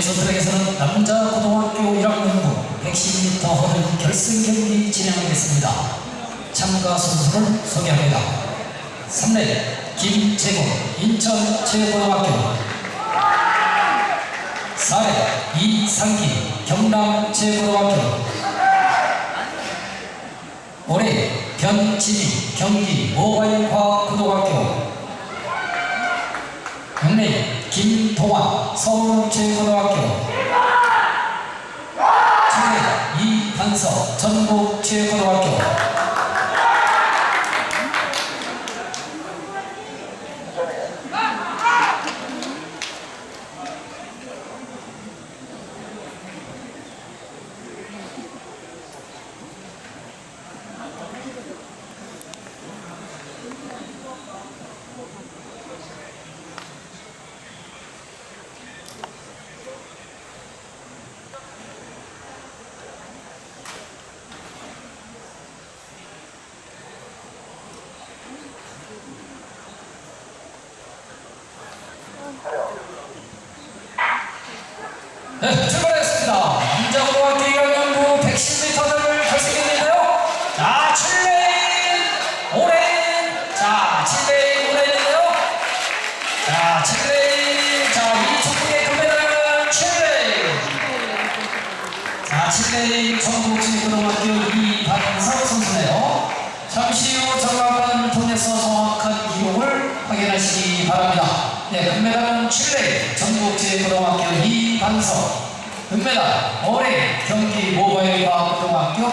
트랙에서는 남자 고등학교 1학년부 110m 허들 결승 경기 진행하겠습니다. 참가 선수를 소개합니다. 3레 김재곤 인천제고등학교 4레 이상기 경남제고등학교 5레 변지미 경기 모바일과학고등학교 6레 김동환 서울제고등학교 7레 이한석 전국제고등학교 네, 출발하겠습니다. 남자 고등학교 1학년부 110m를 결승했는데요. 자, 7레인, 5레인, 자, 7레인, 5레인인데요. 자, 7레인, 자, 이 축구의 금메달은 7레인. 자, 7레인 전국체육고등학교 이반석 선수네요. 잠시 후 정확한 통해서 정확한 기록을 확인하시기 바랍니다. 네, 금메달은 7레인 전국체육고등학교 이반석, 금메달 5레인 경기 모바일과학고등학교